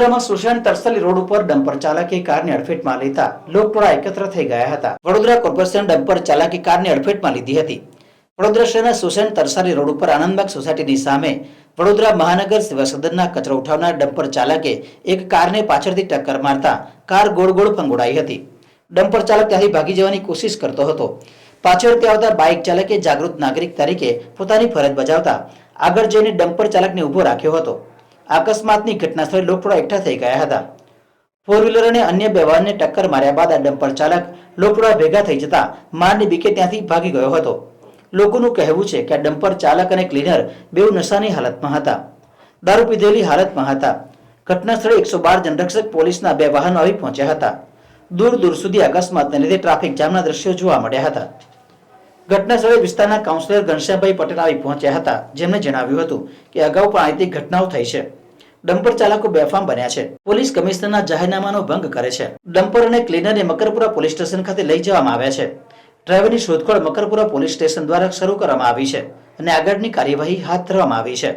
વડોદરામાં સુશાંત તરસલી રોડ ઉપર ડમ્પર ચાલકે કારને અડફેટમાં લેતા લોકટોળા એકત્ર થઈ ગયા હતા. વડોદરા કોર્પોરેશન ડમ્પર ચાલકે કારને અડફેટમાં લીધી હતી. વડોદરા શહેરના સુશાંત તરસારી રોડ ઉપર આનંદબાગ સોસાયટીની સામે વડોદરા મહાનગર સેવા સદનના કચરો ઉઠાવનાર ડમ્પર ચાલકે એક કારને પાછળથી ટક્કર મારતા કાર ગોળ ગોળ ફંગોળાઈ હતી. ડમ્પર ચાલક ત્યાંથી ભાગી જવાની કોશિશ કરતો હતો. પાછળથી આવતા બાઇક ચાલકે જાગૃત નાગરિક તરીકે પોતાની ફરજ બજાવતા આગળ જઈને ડમ્પર ચાલકને ઊભો રાખ્યો હતો. અકસ્માતની ઘટના સ્થળે લોકટોળા એકઠા થઈ ગયા હતા. ફોર વ્હીલર અને અન્ય બે વાહનને ટક્કર માર્યા બાદ આ ડમ્પર ચાલક લોકડા ભેગા થઈ જતા મારની બીકે ત્યાંથી ભાગી ગયો હતો. લોકોનું કહેવું છે કે આ ડમ્પર ચાલક અને ક્લીનર બેઉ નશાની હાલતમાં હતા. દારૂ પીધેલી હાલતમાં હતા. ઘટના સ્થળે એકસો બાર જનરક્ષક પોલીસના બે વાહનો આવી પહોંચ્યા હતા. દૂર દૂર સુધી અકસ્માતને લીધે ટ્રાફિક જામના દ્રશ્યો જોવા મળ્યા હતા. ઘટના સ્થળે વિસ્તારના કાઉન્સિલર ઘનશ્યામભાઈ પટેલ આવી પહોંચ્યા હતા. જેમણે જણાવ્યું હતું કે અગાઉ પણ આ ઘટનાઓ થઈ છે. ડમ્પર ચાલકો બેફામ બન્યા છે. પોલીસ કમિશનરના જાહેરનામાનો ભંગ કરે છે. ડમ્પર અને ક્લીનરને મકરપુરા પોલીસ સ્ટેશન ખાતે લઈ જવામાં આવ્યા છે. ડ્રાઈવરની શોધખોળ મકરપુરા પોલીસ સ્ટેશન દ્વારા શરૂ કરવામાં આવી છે અને આગળની કાર્યવાહી હાથ ધરવામાં આવી છે.